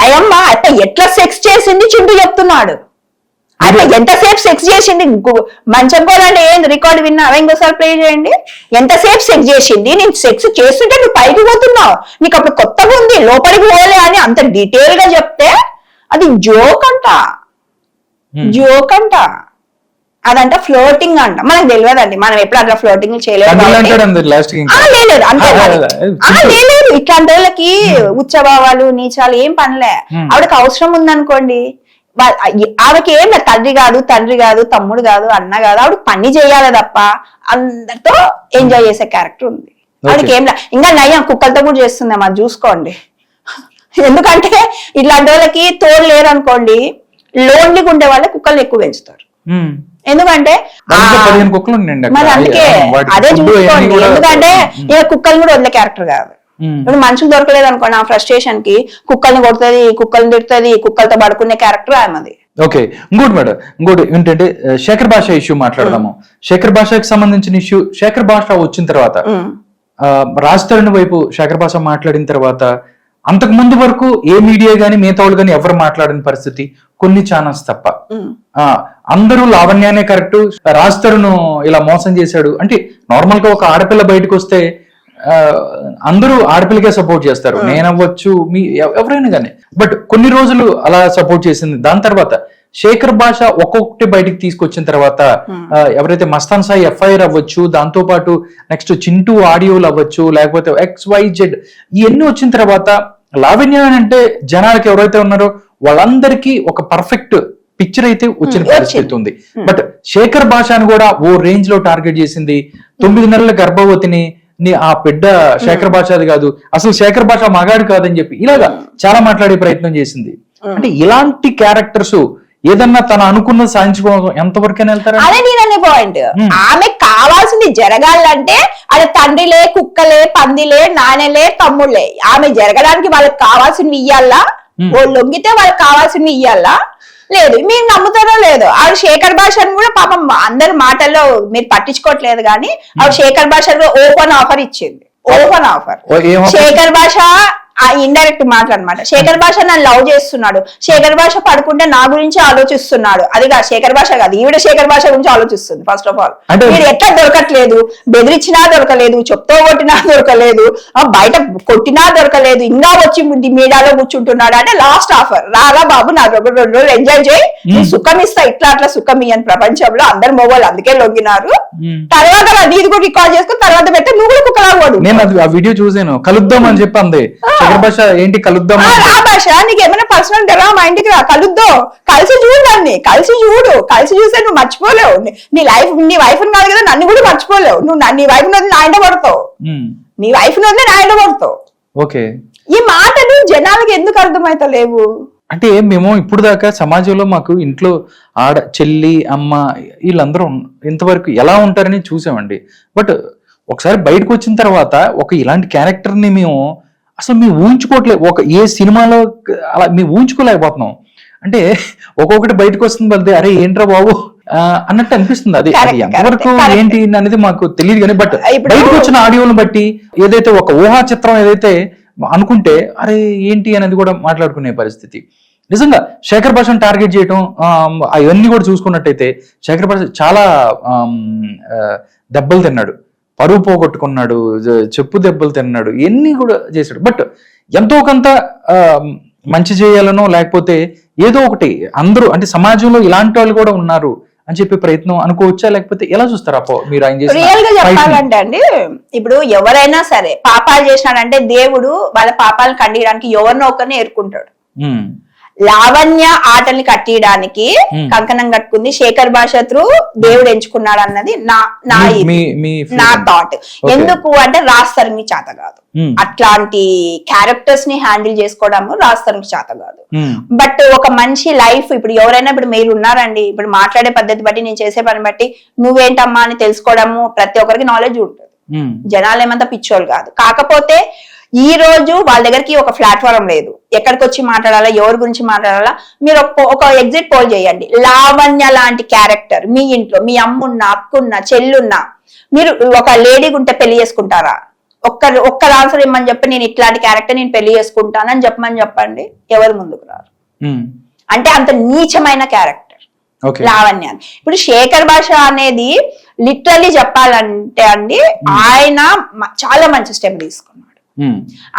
ఆయమ్మ అప్ప ఎట్లా సెక్స్ చేసింది చింటూ చెప్తున్నాడు. అట్లా ఎంతసేపు సెక్స్ చేసింది? మంచం కోలండి ఏంది? రికార్డు విన్నావా ఇంకోసారి ప్లే చేయండి? ఎంతసేపు సెక్స్ చేసింది? నేను సెక్స్ చేస్తుంటే నువ్వు పైకి పోతున్నావు. నీకు అప్పుడు కొత్తగా ఉంది లోపలికి పోలే అని అంత డీటెయిల్గా చెప్తే అది జోక్ అంట. జోక్ అంట. అదంట ఫ్లోటింగ్ అంట. మనకు తెలియదండి. మనం ఎప్పుడు అట్లా ఫ్లోటింగ్ చేయలేదు లేదు అంతే. లేదు, ఇట్లాంటి వాళ్ళకి ఉచ్చభావాలు నీచాలు ఏం పనిలే. Hmm. ఆవిడకి అవసరం ఉందనుకోండి. ఆవిడకి ఏం లేదు. తండ్రి కాదు తండ్రి కాదు తమ్ముడు కాదు అన్న కాదు. ఆవిడ పని చేయాలి తప్ప అందరితో ఎంజాయ్ చేసే క్యారెక్టర్ ఉంది. ఆవిడకి ఏం లే. ఇంకా నయ్యం కుక్కలతో కూడా చేస్తుందేమో అది చూసుకోండి. ఎందుకంటే ఇట్లాంటి వాళ్ళకి తోడు లేరు అనుకోండి లోన్లీగా ఉండే వాళ్ళే కుక్కలు ఎక్కువ పెంచుతారు. ఎందుకంటే. మరి అందుకే వాటికి అదే చూసుకోండి. కూడా- ఎందుకంటే ఇక కుక్కల్ని కూడా వదిలే క్యారెక్టర్ కాదు ఉమ్. ఇప్పుడు మనుషులు దొరకలేదు అనుకోండి ఆ ఫ్రస్ట్రేషన్కి కుక్కల్ని కొడుతుంది కుక్కల్ని తిడుతుంది కుక్కలతో పడుకునే క్యారెక్టర్ ఆమెది ఓకే ఇంకోటి మేడం ఇంకోటి ఏంటంటే శేఖర్ భాష ఇష్యూ మాట్లాడదాము. శేఖర్ భాషకి సంబంధించిన ఇష్యూ శేఖర్ భాష వచ్చిన తర్వాత రాజ్ తరుణ్ వైపు శేఖర్ భాష మాట్లాడిన తర్వాత అంతకు ముందు వరకు ఏ మీడియా గానీ మిగతా వాళ్ళు కానీ ఎవరు మాట్లాడిన పరిస్థితి కొన్ని ఛానల్స్ తప్ప. అందరూ లావణ్యానే కరెక్ట్ రాజ్ తరుణ్ ఇలా మోసం చేశాడు. అంటే నార్మల్గా ఒక ఆడపిల్ల బయటకు వస్తే అందరూ ఆడపిల్లకే సపోర్ట్ చేస్తారు. నేనవ్వచ్చు మీ ఎవ- ఎవరైనా కానీ బట్ కొన్ని రోజులు అలా సపోర్ట్ చేసింది. దాని తర్వాత శేఖర్ భాష ఒక్కొక్కటి బయటికి తీసుకొచ్చిన తర్వాత ఆ, ఎవరైతే మస్తాన్ సాయి ఎఫ్ఐఆర్ అవ్వచ్చు దాంతో పాటు నెక్స్ట్ చింటూ ఆడియోలు అవ్వచ్చు లేకపోతే ఎక్స్ వై జెడ్ ఇవన్నీ వచ్చిన తర్వాత లావణ్య అంటే జనాలకి ఎవరైతే ఉన్నారో వాళ్ళందరికీ ఒక పర్ఫెక్ట్ పిక్చర్ అయితే వచ్చిన వచ్చింది. పరిస్థితి ఉంది. బట్ శేఖర్ భాషను కూడా ఓ రేంజ్లో టార్గెట్ చేసింది తొమ్మిది నెలల గర్భవతిని నీ ఆ బిడ్డ శేఖర్ భాష అది కాదు అసలు శేఖర్ భాష మగాడు కాదని చెప్పి ఇలాగా చాలా మాట్లాడే ప్రయత్నం చేసింది. అంటే ఇలాంటి క్యారెక్టర్స్ ఏదన్నా తను అనుకున్నది సాధించుకోవడం ఎంతవరకైనా వెళ్తారా అదే నేననే పాయింట్ ఆమె కావాల్సింది జరగాలంటే అది తండ్రిలే కుక్కలే పందిలే నానలే తమ్ముళ్ళే. ఆమె జరగడానికి వాళ్ళకి కావాల్సినవి ఇయ్యాలా? ఓ లొంగితే వాళ్ళకి కావాల్సినవి ఇయ్యాలా? లేదు మీరు నమ్ముతారో లేదు. ఆవిడ శేఖర్ భాషను కూడా పాపం అందరి మాటల్లో మీరు పట్టించుకోవట్లేదు కానీ ఆవిడ శేఖర్ భాష ఓపెన్ ఆఫర్ ఇచ్చింది. Open offer? శేఖర్ భాష ఆ ఇండైరెక్ట్ మాట అన్నమాట. శేఖర్ భాష నన్ను లవ్ చేస్తున్నాడు. శేఖర్ భాష పడుకుంటే నా గురించి ఆలోచిస్తున్నాడు. అది కాదు శేఖర్ భాష కాదు. ఈవిడ శేఖర్ భాష గురించి ఆలోచిస్తుంది ఫస్ట్ ఆఫ్ ఆల్ మీరు ఎట్లా దొరకట్లేదు? బెదిరించినా దొరకలేదు చెప్తో కొట్టినా దొరకలేదు బయట కొట్టినా దొరకలేదు ఇంకా వచ్చి మీడియాలో కూర్చుంటున్నాడు అంటే లాస్ట్ ఆఫర్ రారా బాబు నా దగ్గర రెండు రోజులు ఎంజాయ్ చేయి. సుఖం ఇస్తా ఇట్లా అట్లా సుఖం ఇయ్యని ప్రపంచంలో అందరు మొబైల్ అందుకే లొంగినారు. తర్వాత నీది కూడా రికార్డ్ చేసుకుని తర్వాత పెడితే నువ్వు కూడా కుక్కలాగోడు నేను అది ఆ వీడియో చూసాను. కలుద్దాం అని చెప్పి అంది. భాష ఏంటి కలుద్దాం ఆ, భాష. నీకు ఏమైనా పర్సనల్ రా మా ఇంటికి రా. కలుద్దో? కలిసి చూడు దాన్ని కలిసి చూడు. కలిసి చూస్తే నువ్వు మర్చిపోలేవు. నీ- లైఫ్ నీ వైఫ్ కాదు కదా నన్ను కూడా మర్చిపోలేవు. నువ్వు నా- వైఫ్ వదిలి నా ఇంట పడతావు. నీ వైఫ్ వదిలి నా ఇంట పడతావు. ఓకే. ఈ మాటలు జనాలకి ఎందుకు అర్థమైతలేవు అంటే మేము ఇప్పుడు దాకా సమాజంలో మాకు ఇంట్లో ఆడ చెల్లి అమ్మ వీళ్ళందరూ ఇంతవరకు ఎలా ఉంటారని చూసామండి. బట్ ఒకసారి బయటకు వచ్చిన తర్వాత ఒక ఇలాంటి క్యారెక్టర్ని మేము అసలు మేము ఊహించుకోవట్లేదు ఒక ఏ సినిమాలో అలా మేము ఊహించుకోలేకపోతున్నాం. అంటే ఒక్కొక్కటి బయటకు వస్తుంది వెళ్తే అరే ఏంట్రా బాబు? అన్నట్టు అనిపిస్తుంది. అది ఎంతవరకు. ఏంటి అనేది మాకు తెలియదు కానీ బట్ బయటకు వచ్చిన ఆడియోలను బట్టి ఏదైతే ఒక ఊహా చిత్రం ఏదైతే అనుకుంటే అరే ఏంటి? అనేది కూడా మాట్లాడుకునే పరిస్థితి. నిజంగా శేఖర్ భాషను టార్గెట్ చేయటం అవన్నీ కూడా చూసుకున్నట్టయితే శేఖర్ భాష చాలా దెబ్బలు తిన్నాడు. పరువు పోగొట్టుకున్నాడు చెప్పు దెబ్బలు తిన్నాడు ఇవన్నీ కూడా చేశాడు. బట్ ఎంతో కొంత మంచి చేయాలనో లేకపోతే ఏదో ఒకటి అందరూ అంటే సమాజంలో ఇలాంటి వాళ్ళు కూడా ఉన్నారు అని చెప్పే ప్రయత్నం అనుకోవచ్చా? లేకపోతే ఎలా చూస్తారు? అప్పో మీరు ఆయన రియల్గా? చెప్పాలంటే అండి ఇప్పుడు ఎవరైనా సరే పాపాలు చేసినాడంటే దేవుడు వాళ్ళ పాపాలను ఖండించడానికి ఎవరినో ఒకరిని ఏరుకుంటాడు. లావణ్య ఆటల్ని కట్టియడానికి. కంకణం కట్టుకుంది శేఖర్ భాష త్రూ దేవుడు ఎంచుకున్నాడు అన్నది నా నా మీ- ఇది. మీ- మీ నా. థాట్. ఎందుకు అంటే రాస్తానికి చేత కాదు. అట్లాంటి క్యారెక్టర్స్ని హ్యాండిల్ చేసుకోవడం రాస్తానికి చేత కాదు బట్ ఒక మనిషి లైఫ్ ఇప్పుడు ఎవరైనా ఇప్పుడు మీరు ఉన్నారండి ఇప్పుడు మాట్లాడే పద్ధతి బట్టి నేను చేసే పని బట్టి నువ్వేంటమ్మా అని తెలుసుకోవడము ప్రతి ఒక్కరికి నాలెడ్జ్ ఉంటుంది జనాలు ఏమంతా పిచ్చోళ్ళు కాదు కాకపోతే ఈ రోజు వాళ్ళ దగ్గరికి ఒక ప్లాట్ఫారం లేదు. ఎక్కడికి వచ్చి మాట్లాడాలా? ఎవరి గురించి మాట్లాడాలా? మీరు ఒక ఒక ఎగ్జిట్ పోల్ చేయండి. లావణ్య లాంటి క్యారెక్టర్ మీ ఇంట్లో మీ అమ్మున్న అక్కున్న చెల్లున్న మీరు ఒక లేడీ ఉంటే పెళ్ళి చేసుకుంటారా? ఒక్క ఒక్క ఆన్సర్ ఇమ్మని చెప్పి నేను ఇట్లాంటి క్యారెక్టర్ నేను పెళ్ళి చేసుకుంటానని చెప్పమని చెప్పండి. ఎవరు ముందుకు రారు? ఉమ్, అంటే అంత నీచమైన క్యారెక్టర్ ఓకే లావణ్యాన్ని ఇప్పుడు శేఖర్ భాష అనేది లిటరల్లీ చెప్పాలంటే అండి ఆయన మ- చాలా మంచి స్టెప్ తీసుకున్నాడు. ఉమ్,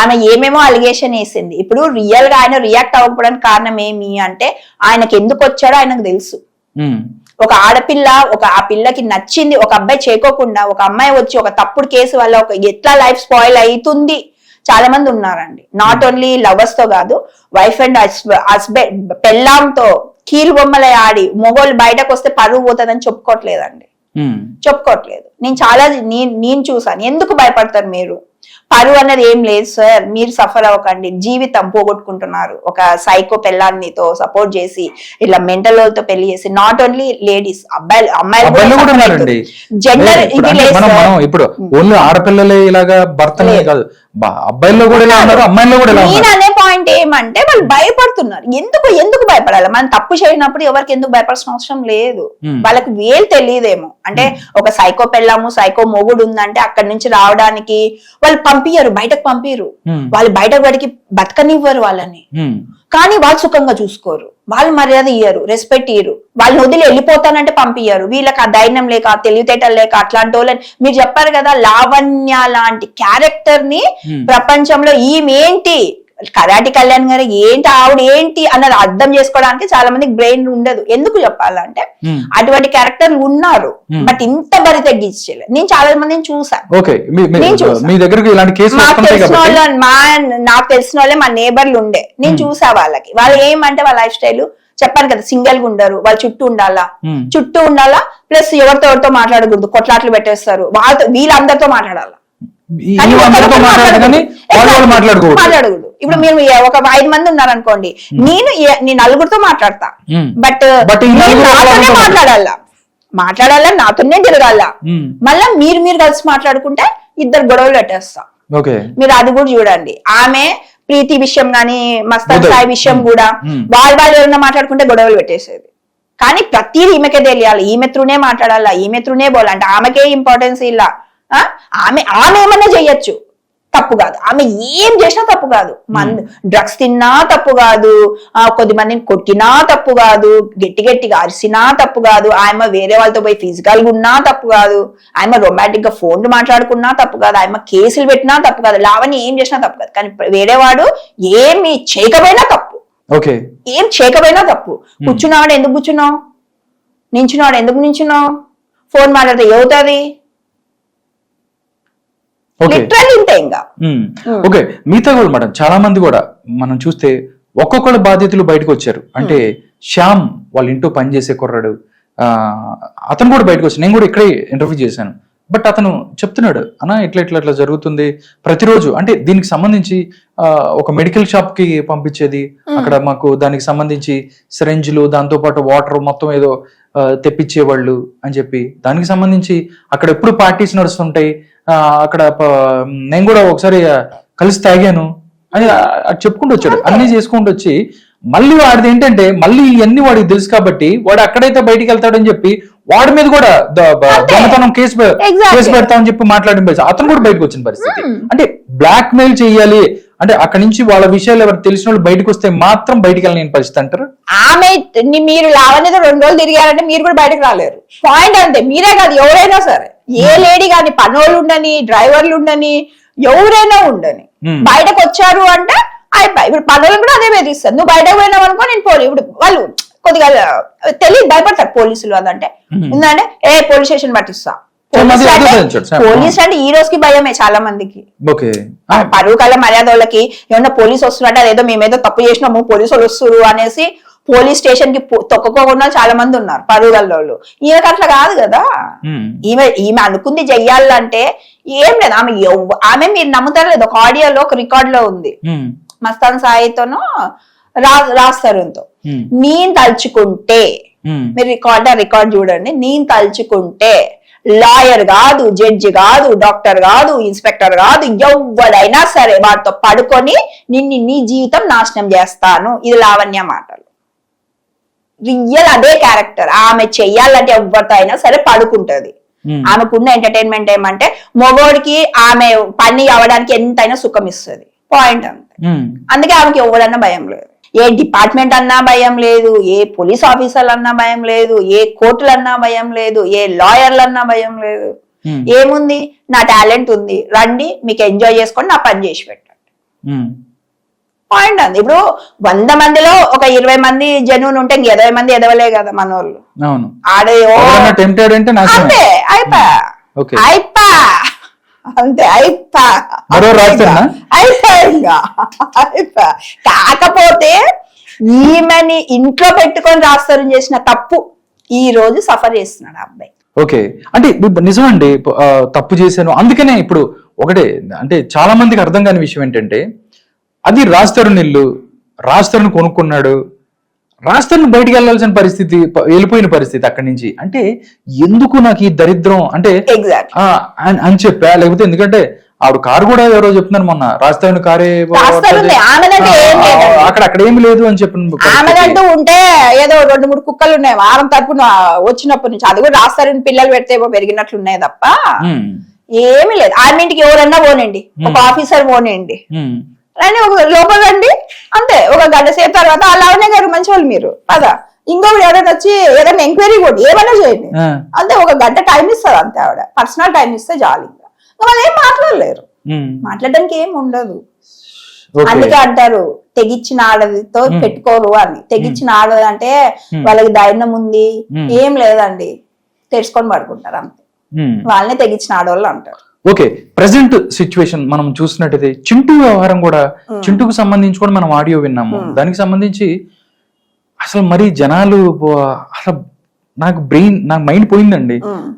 ఆమె ఏమేమో అలిగేషన్ వేసింది. ఇప్పుడు రియల్గా ఆయన రియాక్ట్ అవ్వకపోవడానికి కారణం ఏమి అంటే ఆయనకి ఎందుకు వచ్చాడో ఆయనకు తెలుసు. ఒక ఆడపిల్ల ఒక ఆ పిల్లకి నచ్చింది ఒక అబ్బాయి చేయకోకుండా ఒక అమ్మాయి వచ్చి ఒక తప్పుడు కేసు వల్ల ఒక ఎట్లా లైఫ్ స్పాయిల్ అవుతుంది చాలా మంది ఉన్నారండి నాట్ ఓన్లీ లవర్స్తో కాదు వైఫ్ అండ్ హస్బెండ్ పెళ్ళాంతో కీలు బొమ్మల ఆడి మొగోళ్ళు బయటకు వస్తే పరువు పోతుందని చెప్పుకోవట్లేదండి. చెప్పుకోవట్లేదు. నేను చాలా నేను చూసాను. ఎందుకు భయపడతారు మీరు? పరువు అన్నది ఏం లేదు సార్ మీరు సఫర్ అవ్వకండి. జీవితం పోగొట్టుకుంటున్నారు. ఒక సైకో పెళ్ళాన్నితో సపోర్ట్ చేసి ఇలా మెంటల్తో పెళ్ళి చేసి నాట్ ఓన్లీ లేడీస్ అబ్బాయిలు కూడా ఉన్నారండి. జెండర్ ఇది లేదు ఇప్పుడు ఓన్లీ ఆడపిల్లలే ఇలాగా కాదు. బా- అబ్బాయిల్లో కూడా ఇలా ఉన్నారు అమ్మాయిల్లో కూడా ఇలా నేను ఉన్నారు? అనే పాయింట్ ఏమంటే వాళ్ళు భయపడుతున్నారు. ఎందుకు ఎందుకు భయపడాలి? మనం తప్పు చేయనప్పుడు ఎవరికి ఎందుకు భయపడాల్సిన అవసరం లేదు. వాళ్ళకి వేలు తెలియదేమో. అంటే ఒక సైకో పెళ్ళాము సైకో మొగుడు ఉందంటే అక్కడి నుంచి రావడానికి వాళ్ళు పంపియరు బయటకు Hmm. వాళ్ళు బయటకు వాడికి బతకనివ్వరు వాళ్ళని. కానీ వాళ్ళు సుఖంగా చూసుకోరు. వాళ్ళు మర్యాద ఇయ్యరు రెస్పెక్ట్ ఇయ్యరు. వాళ్ళని వదిలి వెళ్ళిపోతానంటే పంపియ్యరు. వీళ్ళకి ఆ ధైర్యం లేక తెలివితేటలు లేక అట్లాంటి వాళ్ళని మీరు చెప్పారు కదా లావణ్య లాంటి క్యారెక్టర్ని. ప్రపంచంలో ఈమెంటి కరాటి కళ్యాణ్ గారు ఏంటి ఆవిడ ఏంటి అన్నది అర్థం చేసుకోవడానికి చాలా మందికి బ్రెయిన్ ఉండదు. ఎందుకు చెప్పాలంటే Hmm. అటువంటి క్యారెక్టర్లు ఉన్నారు Hmm. బట్ ఇంత బరి తగ్గించలేదు. నేను చాలా మందిని చూసాను మీ- దగ్గరకు ఇలాంటి వస్తుంటాయి తెలిసిన వాళ్ళ మా నాకు తెలిసిన వాళ్ళే మా నేబర్లు ఉండే. నేను చూసా వాళ్ళకి. వాళ్ళు ఏమంటే వాళ్ళ లైఫ్ స్టైల్ చెప్పాను కదా సింగిల్గా ఉండరు వాళ్ళ చుట్టూ ఉండాలా? Hmm. చుట్టూ ఉండాలా? ప్లస్ ఎవరితో ఎవరితో మాట్లాడకూడదు కొట్లాట్లు పెట్టేస్తారు. వాళ్ళతో వీళ్ళందరితో మాట్లాడాలా? మాట్లాడకూడదు. ఇప్పుడు మీరు ఒక ఐదు మంది ఉన్నారనుకోండి నేను నేను నలుగురితో మాట్లాడతా. బట్ మాట్లాడాలా. మాట్లాడాలా నాతోనే తిరగాల. మళ్ళా మీరు మీరు కలిసి మాట్లాడుకుంటే ఇద్దరు గొడవలు పెట్టేస్తా. మీరు అది కూడా చూడండి. ఆమె ప్రీతి విషయం గాని మస్తాన్. సాయి విషయం. కూడా. వాళ్ళు వాళ్ళు ఎవరైనా మాట్లాడుకుంటే గొడవలు పెట్టేసేది. కానీ ప్రతిదీ ఈమెకే తెలియాలి. ఈమె త్రూనే మాట్లాడాలా ఈమె త్రూనే పోవాలి అంటే ఆమెకే ఇంపార్టెన్స్ ఇలా? ఆమె ఆమె ఏమన్నా చెయ్యొచ్చు. తప్పు కాదు. ఆమె ఏం చేసినా తప్పు కాదు. మందు డ్రగ్స్ తిన్నా తప్పు కాదు. కొద్ది మందిని కొట్టినా తప్పు కాదు. గట్టి గట్టిగా అరిసినా తప్పు కాదు. ఆయమ వేరే వాళ్ళతో పోయి ఫిజికల్గా ఉన్నా తప్పు కాదు. ఆయమ రొమాంటిక్గా ఫోన్లు మాట్లాడుకున్నా తప్పు కాదు. ఆయమ కేసులు పెట్టినా తప్పు కాదు. లావణ్య ఏం చేసినా తప్పు కాదు. కానీ వేరేవాడు ఏమి చేయకపోయినా తప్పు. ఓకే. ఏం చేయకపోయినా తప్పు. కూర్చున్నావాడు ఎందుకు కూర్చున్నావు? నించున్నావాడు ఎందుకు నించున్నావు? ఫోన్ మాట్లాడితే ఏవుతుంది ఓకే లిటరల్ ఇంతే ఇంకా. ఉమ్. ఓకే మిగతా కూడా మేడం చాలా మంది కూడా మనం చూస్తే ఒక్కొక్కళ్ళ బాధ్యతలు బయటకు వచ్చారు. అంటే శ్యామ్ వాళ్ళ ఇంట్లో పనిచేసే కుర్రాడు. అతను కూడా బయటకు వచ్చాడు నేను కూడా ఇక్కడే ఇంటర్వ్యూ చేశాను. బట్ అతను చెప్తున్నాడు అన్న ఇట్లా ఇట్లా ఇట్లా జరుగుతుంది. ప్రతిరోజు అంటే దీనికి సంబంధించి ఒక మెడికల్ షాప్కి పంపించేది. అక్కడ మాకు దానికి సంబంధించి సిరెంజ్లు దాంతో పాటు వాటర్ మొత్తం ఏదో తెప్పించేవాళ్ళు అని చెప్పి. దానికి సంబంధించి అక్కడ ఎప్పుడు పార్టీస్ నడుస్తుంటాయి. అక్కడ నేను కూడా ఒకసారి కలిసి తాగాను. అని చెప్పుకుంటూ వచ్చాడు. అన్ని చేసుకుంటూ వచ్చి మళ్ళీ వాడిది ఏంటంటే మళ్ళీ ఇవన్నీ వాడికి తెలుసు కాబట్టి వాడు అక్కడైతే బయటికి వెళ్తాడని చెప్పి వాడి మీద కూడా దొంగతనం కేసు. కేసు పెడతామని చెప్పి మాట్లాడిన పరిస్థితి అతను కూడా బయటకు వచ్చిన పరిస్థితి. అంటే బ్లాక్ మెయిల్ చేయాలి. అంటే అక్కడి నుంచి వాళ్ళ విషయాలు ఎవరు తెలిసిన వాళ్ళు బయటకు వస్తే మాత్రం బయటికి వెళ్ళని పరిస్థితి అంటారు? ఆమె మీరు లావణ్యతో రెండు రోజులు తిరిగారంటే మీరు కూడా బయటకు రాలేరు. పాయింట్ అంతే. మీరే కాదు ఎవరైనా సరే. ఏ లేడీ కానీ పనోళ్ళు ఉండని డ్రైవర్లు ఉండని ఎవరైనా ఉండని Hmm. బయటకు వచ్చారు అంటే అయిపోయి. ఇప్పుడు పనులు కూడా అదే బెదిరిస్తారు. నువ్వు బయటకు పోయినావు అనుకో నేను పోలీ. ఇప్పుడు వాళ్ళు కొద్దిగా తెలియదు భయపడతారు పోలీసులు అదంటే ఎందుకంటే ఏ పోలీస్ స్టేషన్ పట్టిస్తా. పోలీస్ అంటే ఈ రోజుకి భయమే చాలా మందికి. పరువు కళ్ళ మర్యాద వాళ్ళకి ఏమన్నా పోలీస్ వస్తున్నట్టు అదేదో మేమేదో తప్పు చేసినాము పోలీసు వాళ్ళు వస్తున్నారు అనేసి పోలీస్ స్టేషన్కి తొక్కకోకుండా చాలా మంది ఉన్నారు పరువు గల్ల వాళ్ళు. ఈమెకి అట్లా కాదు కదా. ఈమె ఈమె అనుకుంది చెయ్యాలంటే ఏం లేదు. ఆమె ఆమె మీరు నమ్ముతారో లేదు ఒక ఆడియోలో ఒక రికార్డ్లో ఉంది. మస్తాన్ సాయితోనూ రా రాస్తారు ఎంతో. నేను తలుచుకుంటే ఉమ్. మీరు రికార్డ్ రికార్డ్ చూడండి. నేను తలుచుకుంటే లాయర్ కాదు జడ్జి కాదు డాక్టర్ కాదు ఇన్స్పెక్టర్ కాదు ఎవడైనా సరే వాడితో పడుకొని నిన్ను నీ జీవితం నాశనం చేస్తాను. ఇది లావణ్య మాటలు. రియల్ అదే క్యారెక్టర్ ఆమె చెయ్యాలంటే ఎవరితో అయినా సరే పడుకుంటది. Hmm. ఆమెకున్న ఎంటర్టైన్మెంట్ ఏమంటే మొగోడికి ఆమె పని అవ్వడానికి ఎంతైనా సుఖం ఇస్తుంది. పాయింట్ అంతే. అందుకే ఆమెకి ఎవడన్నా భయం లేదు. ఏ డిపార్ట్మెంట్ అన్నా భయం లేదు ఏ పోలీస్ ఆఫీసర్లు అన్నా భయం లేదు ఏ కోర్టులు అన్నా భయం లేదు ఏ లాయర్లు అన్నా భయం లేదు. ఉమ్, ఏముంది? నా టాలెంట్ ఉంది. రండి మీకు ఎంజాయ్ చేసుకొని నా పని చేసి పెట్టండి. పాయింట్ అంది. ఇప్పుడు వంద మందిలో ఒక ఇరవై మంది జనువులు ఉంటే ఇంక ఇరవై మంది ఎదవలే కదా మన వాళ్ళు ఆడే అంటే నాశనమే అంతే అయిపా ఓకే అయిపా అంతే అయిపా కాకపోతే ఈమెని ఇంట్లో పెట్టుకొని రాస్తారు చేసిన తప్పు ఈ రోజు సఫర్ చేస్తున్నాడు అబ్బాయి. ఓకే. అంటే నిజమండి తప్పు చేశాను. అందుకనే ఇప్పుడు ఒకటే అంటే చాలా మందికి అర్థం కాని విషయం ఏంటంటే అది రాజ్ ఇల్లు రాజ్ తరుణ్ కొనుక్కున్నాడు తరుణ్ బయటికి వెళ్ళాల్సిన పరిస్థితి వెళ్ళిపోయిన పరిస్థితి అక్కడి నుంచి. అంటే ఎందుకు నాకు ఈ దరిద్రం? అంటే అని- చెప్పా. లేకపోతే ఎందుకంటే ఆవిడ కారు కూడా ఎవరో చెప్తున్నారు మొన్న. రాజధాని కారే. అక్కడ అక్కడ ఏమి లేదు అని చెప్పిన. ఆమెదంటూ ఉంటే ఏదో రెండు మూడు కుక్కలు ఉన్నాయి. వారం తరపున వచ్చినప్పటి నుంచి. అది కూడా రాస్తారని పిల్లలు పెడితే ఏవో పెరిగినట్లు ఉన్నాయి తప్ప ఏమీ లేదు. ఆమె ఇంటికి ఎవరన్నా పోనండి ఒక ఆఫీసర్ పోనండి రండి ఒక లోపల రండి. అంతే ఒక గంట సేపు తర్వాత అలానే గారు మంచి వాళ్ళు మీరు. పదా. ఇంకొకటి ఎవరైనా వచ్చి ఏదైనా ఎంక్వైరీ కూడా ఏమైనా చేయండి. అంతే ఒక గంట టైం ఇస్తారు అంతే ఆవిడ. పర్సనల్ టైం ఇస్తే చాలు ఇంకా. వాళ్ళు ఏం మాట్లాడలేరు. మాట్లాడడానికి ఏం ఉండదు. అందుకే అంటారు తెగిచ్చిన ఆడదితో పెట్టుకోరు అని. తెగిచ్చిన ఆడది అంటే వాళ్ళకి ధైర్యం ఉంది. ఏం లేదండి. తెరుచుకొని పడుకుంటారు అంతే. వాళ్ళనే తెగించిన ఆడవాళ్ళు అంటారు. ఓకే ప్రెసెంట్ సిచ్యువేషన్ మనం చూసినట్టయితే చింటూ వ్యవహారం కూడా చింటూకు సంబంధించి కూడా మనం ఆడియో విన్నాము. దానికి సంబంధించి అసలు మరి జనాలు అసలు నాకు బ్రెయిన్ నాకు మైండ్ పోయిందండి.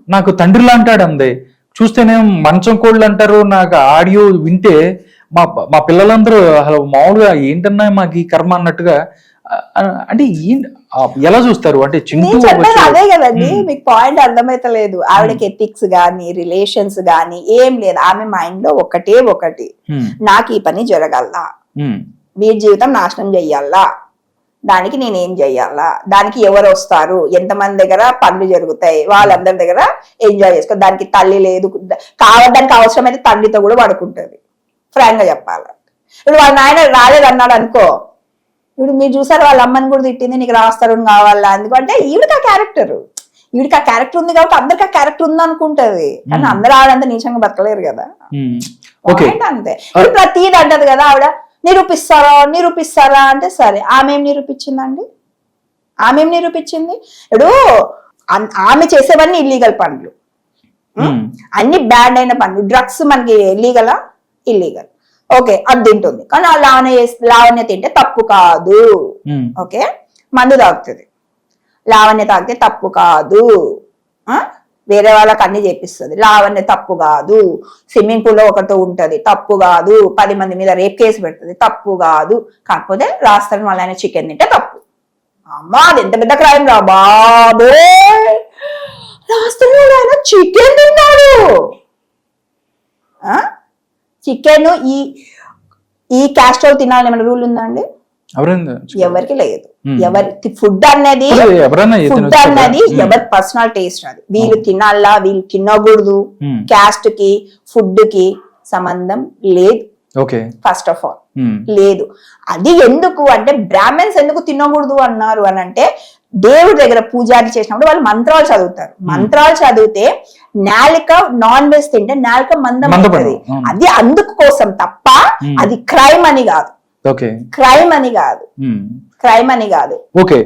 నాకు తండ్రిలా అంటాడు అందే చూస్తేనే మంచం కోళ్ళు అంటారు నాకు ఆడియో వింటే మా మా పిల్లలందరూ అసలు మామూలుగా ఏంటన్నా మాకు ఈ కర్మ అన్నట్టుగా అంటే ఎలా చూస్తారు? అంటే అదే కదండి. మీకు పాయింట్ అర్థమైతలేదు ఆవిడకి ఎథిక్స్ గాని రిలేషన్స్ గాని ఏం లేదు. ఆమె మైండ్లో ఒకటే ఒకటి. నాకు ఈ పని జరగల్లా వీడి జీవితం నాశనం చెయ్యాలా దానికి నేనేం చెయ్యాలా దానికి ఎవరు వస్తారు? ఎంతమంది దగ్గర పనులు జరుగుతాయి? వాళ్ళందరి దగ్గర ఎంజాయ్ చేసుకో. దానికి తల్లి లేదు. కావడానికి అవసరమైతే తండ్రితో కూడా పడుకుంటది. ఫ్రాంక్గా చెప్పాలంటే ఇప్పుడు వాళ్ళ నాయన రాలేదు అన్నాడు అనుకో ఇప్పుడు మీరు చూసారు వాళ్ళ అమ్మని కూడా తిట్టింది నీకు రాస్తారు కావాలా? ఎందుకంటే ఈవిడికి ఆ క్యారెక్టర్ ఈవిడికి ఆ క్యారెక్టర్ ఉంది కాబట్టి అందరికి ఆ క్యారెక్టర్ ఉంది అనుకుంటది కానీ అందరూ ఆవిడంతా నీచంగా బతకలేరు కదా. పాయింట్ అంతే. ఇప్పుడు ప్రతిది అంటది కదా ఆవిడ నిరూపిస్తారా? నిరూపిస్తారా? అంటే సరే. ఆమె ఏం నిరూపించిందండి? ఆమె ఏం నిరూపించింది? ఇప్పుడు ఆమె చేసేవన్నీ ఇల్లీగల్ పనులు ఉమ్, అన్ని బ్యాడ్ అయిన పనులు డ్రగ్స్ మనకి లీగలా ఇల్లీగల్ ఓకే అది తింటుంది. కానీ ఆ లావణ్య లావణ్య తింటే తప్పు కాదు. ఓకే? మందు తాగుతుంది. లావణ్య తాగితే తప్పు కాదు? వేరే వాళ్ళకి అన్ని చేపిస్తుంది. లావణ్య తప్పు కాదు. స్విమ్మింగ్ పూల్లో ఒకరితో ఉంటది. తప్పు కాదు. పది మంది మీద రేప్ కేసు పెడుతుంది. తప్పు కాదు. కాకపోతే రాస్తారని వాళ్ళ ఆయన చికెన్ తింటే తప్పు. అమ్మా అది ఎంత పెద్ద క్రైమ్ రా బాబే ఆయన చికెన్ తిన్నాడు చికెన్ ఈ ఈ క్యాస్ట్రోల్ తినాలని ఏమైనా రూల్ ఉందా అండి? ఎవరికి లేదు. ఎవరి ఫుడ్ ఎవరైనా ఫుడ్ Hmm. ఎవరి పర్సనల్ టేస్ట్ అది. వీళ్ళు తినాలా వీళ్ళు తినకూడదు. క్యాస్ట్కి ఫుడ్కి సంబంధం లేదు. ఓకే. ఫస్ట్ ఆఫ్ ఆల్ లేదు. అది ఎందుకు అంటే బ్రాహ్మణ్స్ ఎందుకు తినకూడదు అన్నారు అని అంటే దేవుడి దగ్గర పూజారి చేసినప్పుడు వాళ్ళు మంత్రాలు చదువుతారు. మంత్రాలు చదివితే నాలిక నాన్ వెజ్ తింటే నాలిక మందం అవుతుంది. అది అందుకు కోసం తప్ప. అది క్రైమ్ అని కాదు. క్రైమ్ అని కాదు. క్రైమ్ అని కాదు. ఓకే.